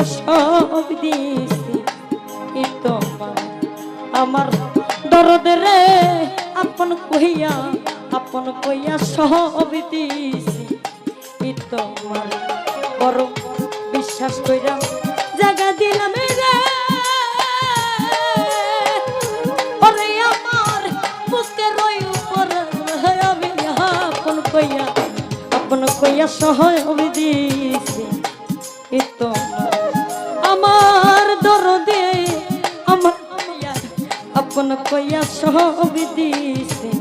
সব দিছি তোমার আমার দরদ রে আপন কইয়া আপন কইয়া সব দিছি তোমার বড় বিশ্বাস কইরা জায়গা দিলাম আমি আপন কইয়া সহব দিছি দিছে দিছি।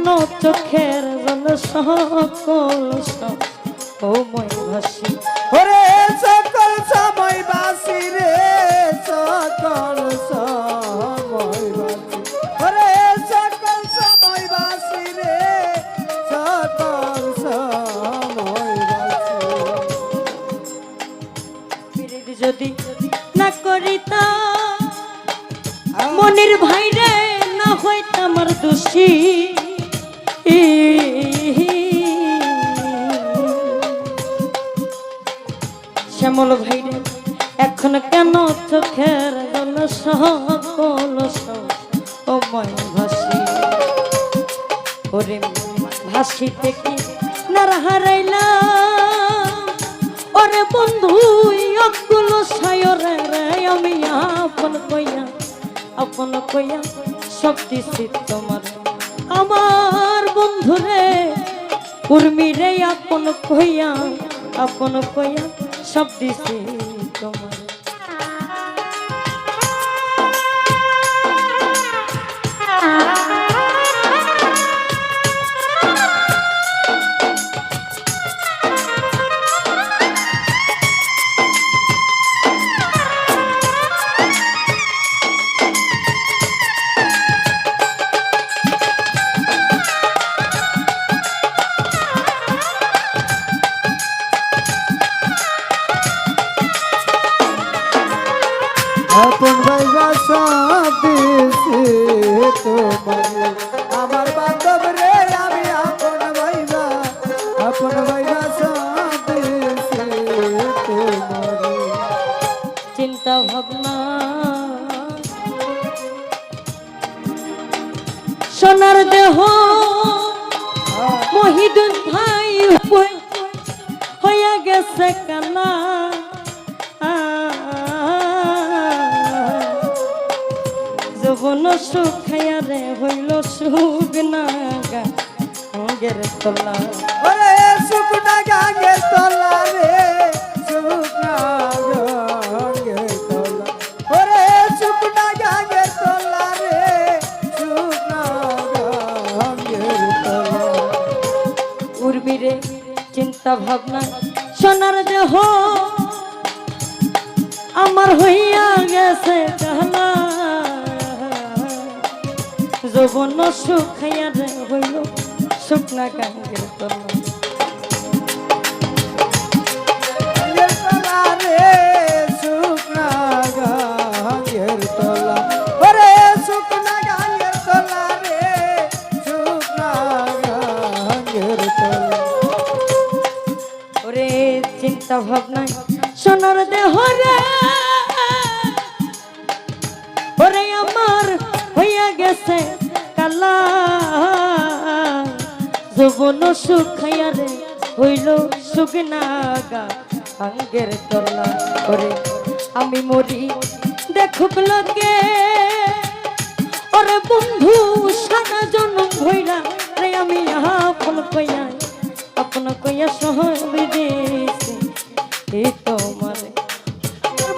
কেন চোখের জল সকল মই ভাসি। ওরে সকল সময় বাসি রে সকল সময় বাসি ওরে সকল সময় বাসি রে সকল সময় বাসি যদি না করিতাম মনির ভাই রে না হইতাম আর দোষী। শ্যামল ভাই এখন কেন চোখের জল সকল ও ময় ভাসি? ওরে ভাসিতে কি নার হারাইলাম? ওরে বন্ধু অকুল সায়রে রে, আমি আপন কইয়া আপন কইয়া সব দিছি তোমার। আমার বন্ধু রে উর্মি রে আপন কইয়া আপন কইয়া সব দিছি তোমার গেছে কানা যবন সুখাইয়া রে হইল সুখ নাগা অঙ্গের তলা। ওরে যৌবন সুখাইয়া রে হইল শুকনা কাঙ্গের তলা যৌবন সুখাইয়া রে, হইল সুগনাগা আঙ্গের তলা করে আমি মরি। দেখুক লোকে, ওরে বন্ধু, সারা জন্ম হইলা রে, আমি আপন কইয়া আপন কইয়া সহজ বিদেশে এই তোমার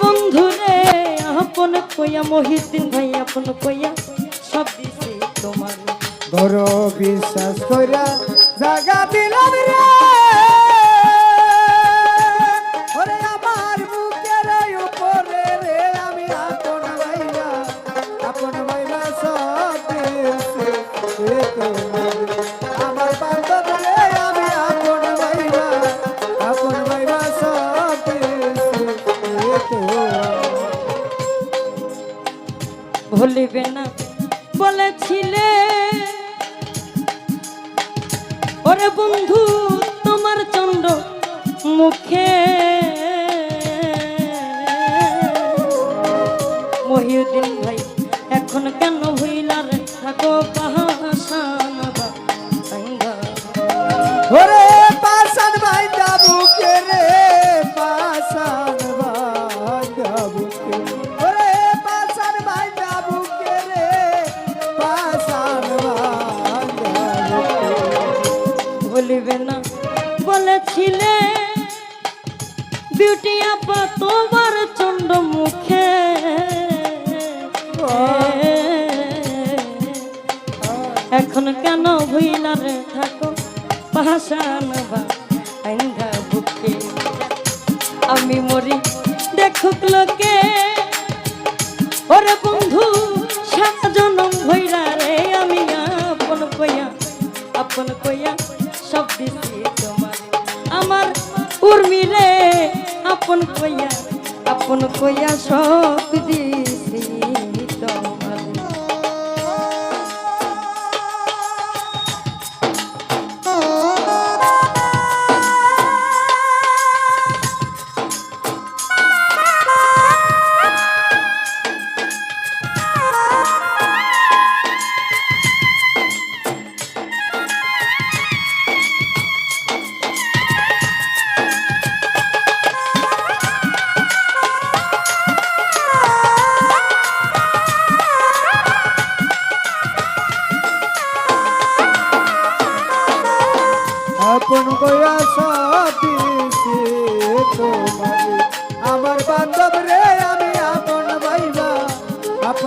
বন্ধু রে, আপন কইয়া মহিদিন ভাই, আপন কইয়া সব দিছে তোমার। ধরো বিশ্বাস কইরা বলেছিলে ওরে বন্ধু তোমার চন্দ্র মুখে মহিউদ্দিন ভাই এখন কেন ভুইলার এখন কেন ভুইলারে থাকো পাশান বা আইন্ধা বুকে। আমি মরি দেখুক লোকে। ওরে বন্ধু, সাত জনম ভৈরা রে, আমি আপন কইয়া আপন কইয়া সব দিছি তোমার। আমার উর্মিলে আপন কইয়া আপন কইয়া সব দিছি।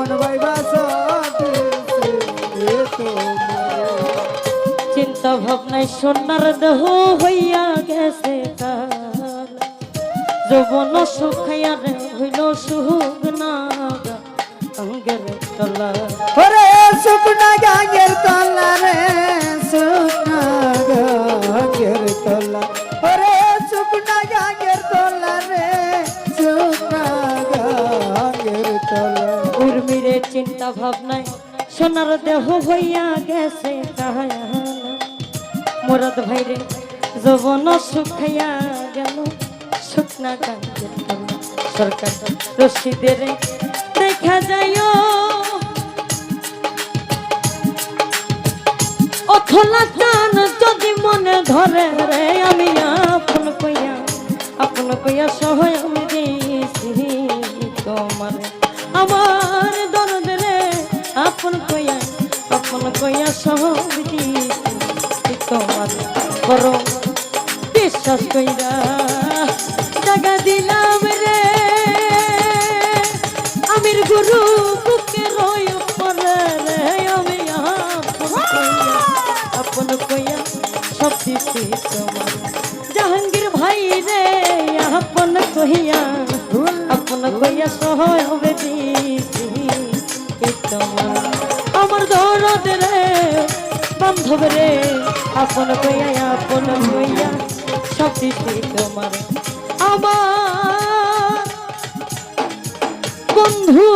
আপন ভাইবা চিন্তা ভাবনায় সোনার দেহ হইয়া গেছে যৌবন সুখাইয়া রে হইল সুখ না অঙ্গের তলা। ওরে শুকনা চিন্তা ভাবনায় সোনার দেহ হইয়া গেছে মোরদ ভাইরে, যৌবন সুখাইয়া গেল। শুকনা কাঙ্গের সরকার রশিদের দেখা যায় অথলা চান যদি মনে ধরে রে আমি আপন কইয়া আপন কইয়া সহায় সব দিয়েছি তোমার বড় বিশ্বাস কইরা জাগা দিলাম রে। আমির গুরু বুকে রই পরে রে, আমি আপন কইয়া সব দিছি তোমার। জাহাঙ্গীর ভাই রে, আপন কইয়া আপন কইয়া সহায় হবে দিছি বান্ধব রে? আপন হইয়া আপন হইয়া সব দিছি তোমার। আমার বন্ধু